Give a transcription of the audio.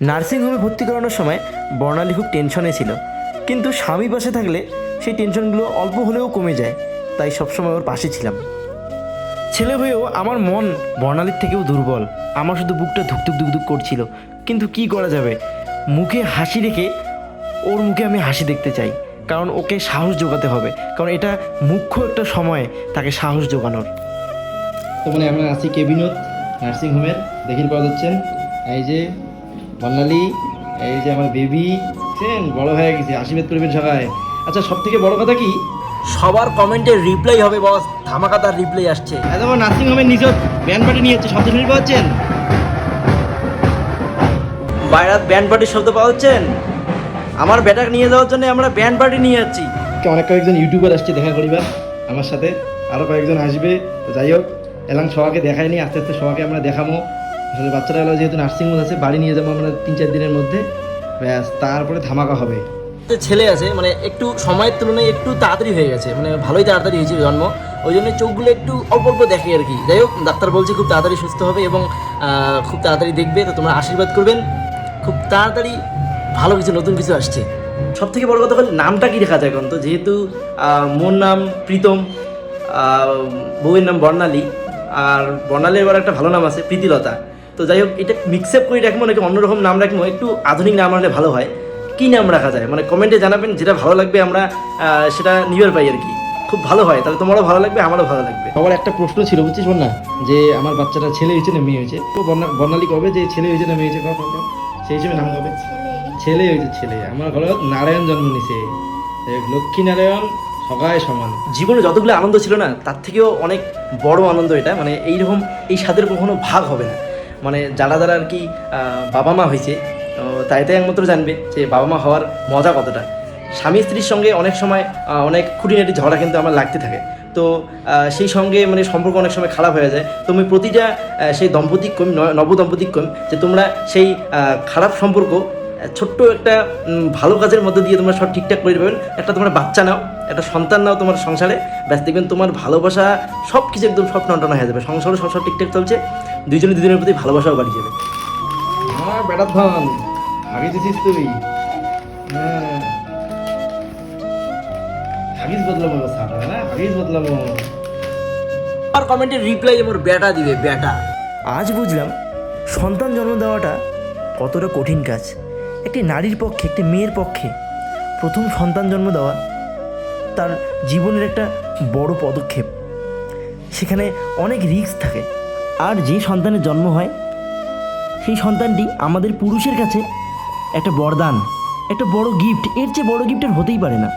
নার্সিংহোমে ভর্তি করানোর সময় বর্ণালী খুব টেনশনে ছিল। কিন্তু স্বামী পাশে থাকলে সেই টেনশনগুলো অল্প হলেও কমে যায়, তাই সবসময় ওর পাশে ছিলাম। ছেলে হয়েও আমার মন বর্ণালীর থেকেও দুর্বল। আমার শুধু বুকটা ধুকধুক ধুকধুক করছিল। কিন্তু কি করা যাবে? মুখে হাসি রেখে ওর মুখে আমি হাসি দেখতে চাই। কারণ ওকে সাহস যোগাতে হবে। কারণ এটা মুখ্য একটা সময় তাকে সাহস যোগানোর তো মানে আমরা আছি কেবিনত, নার্সিংহোমের দেখির পাওয়া যাচ্ছেন এই যে বর্ণালী এই যে আমার বেবি সেন বড় হয়ে গেছে আশীর্বাদ করবেন সবাই। আচ্ছা সব থেকে বড় কথা কি? সবার কমেন্টের রিপ্লাই হবে বস। ধামাকাতার রিপ্লাই আসছে। এত আমার নার্সিংহোমের নিজে ব্যান্ড পার্টি নিয়ে যাচ্ছে শব্দ শুনতে পাচ্ছেন? বাইরাত ব্যান্ড পার্টির শব্দ পাওয়া আমার ব্যাটাকে নিয়ে যাওয়ার জন্য আমরা ব্যান্ড পার্টি নিয়ে যাচ্ছি। অনেক কয়েকজন ইউটিউবার আসছে দেখা করিবার আমার সাথে। আরও কয়েকজন আসবে। তো যাই হোক এলাম সবাইকে দেখাইনি আস্তে আস্তে সবাইকে আমরা দেখাবো। আসলে বাচ্চারা হলো যেহেতু নার্সিংহোম আছে, বাড়ি নিয়ে যাব আমরা তিন চার দিনের মধ্যে। ব্যাস, তারপরে ধামাকা হবে। ছেলে আছে মানে একটু সময়ের তুলনায় একটু তাড়াতাড়ি হয়ে গেছে মানে ভালোই তাড়াতাড়ি হয়েছে জন্ম। ওই জন্য চোখগুলো একটু অল্প অল্প দেখে আর কি। যাই হোক, ডাক্তার বলছে খুব তাড়াতাড়ি সুস্থ হবে এবং খুব তাড়াতাড়ি দেখবে, তো তোমরা আশীর্বাদ করবেন। খুব তাড়াতাড়ি ভালো কিছু, নতুন কিছু আসছে। সব থেকে বড় কথা হলো নামটা কি রেখা যায় এখন? তো যেহেতু মোর নাম প্রীতম বউয়ের নাম বর্ণালী, আর বর্ণালীর এবার একটা ভালো নাম আছে, প্রীতিলতা। তো যাই হোক এটা মিক্সআপ করে রাখব নাকি অন্যরকম নাম রাখব? একটু আধুনিক নাম রাখলে ভালো হয়। কী নাম রাখা যায়? মানে কমেন্টে জানাবেন যেটা ভালো লাগবে আমরা সেটা নিবার পাই আর কি। খুব ভালো হয় তাহলে তোমারও ভালো লাগবে আমারও ভালো লাগবে। সবার একটা প্রশ্ন ছিল বুঝছিস না যে আমার বাচ্চাটা ছেলে হয়েছে না মেয়ে হয়েছে? তো বর্ণা- বর্ণালী কবে যে ছেলে হয়েছে না মেয়ে হয়েছে কখন সেই হিসেবে নাম কবে ছেলে হয়েছে ছেলে। আমার ঘরে নারায়ণ জন্ম নিছে লক্ষ্মী নারায়ণ সবাই সমান। জীবনে যতগুলো আনন্দ ছিল না তার থেকেও অনেক বড় আনন্দ এটা। মানে এইরকম এই স্বাদের কখনো ভাগ হবে না। মানে যারা যারা আর কি বাবা মা হয়েছে তাই তাই একমাত্র জানবে যে বাবা মা হওয়ার মজা কতটা। স্বামী স্ত্রীর সঙ্গে অনেক সময় অনেক খুঁটিনাটি ঝগড়া কিন্তু আমার লাগতে থাকে। তো সেই সঙ্গে মানে সম্পর্ক অনেক সময় খারাপ হয়ে যায়। তো আমি প্রতিটা সেই দম্পতিক কম নব দম্পতিক কম, যে তোমরা সেই খারাপ সম্পর্ক ছোট্ট একটা ভালো কাজের মধ্যে দিয়ে তোমরা সব ঠিকঠাক করে দেবেন একটা তোমরা বাচ্চা নাও, একটা সন্তান নাও তোমার সংসারে। ব্যাস দেখবেন তোমার ভালোবাসা সব কিছু একদম সব নটনা হয়ে যাবে। সংসারও সব সব ঠিকঠাক চলছে। দুজনে দুজনের প্রতি ভালোবাসাও বাড়ি যাবে ধন তুই? হ্যাঁ। হাগিস বদলাবো সারা না হাগিস বদলাবো। আর কমেন্টের রিপ্লাই আমার ব্যাটা দিবে ব্যাটা আজ বুঝলাম সন্তান জন্ম দেওয়াটা কতটা কঠিন কাজ। একটি নারীর পক্ষে একটি মেয়ের পক্ষে প্রথম সন্তান জন্ম দেওয়া তার জীবনের একটা বড় পদক্ষেপ। সেখানে অনেক রিস্ক থাকে। আর যে সন্তানের জন্ম হয়, সেই সন্তানটি আমাদের পুরুষের কাছে একটা বরদান, একটা বড় গিফট এর চেয়ে বড় গিফট আর হতেই পারে না।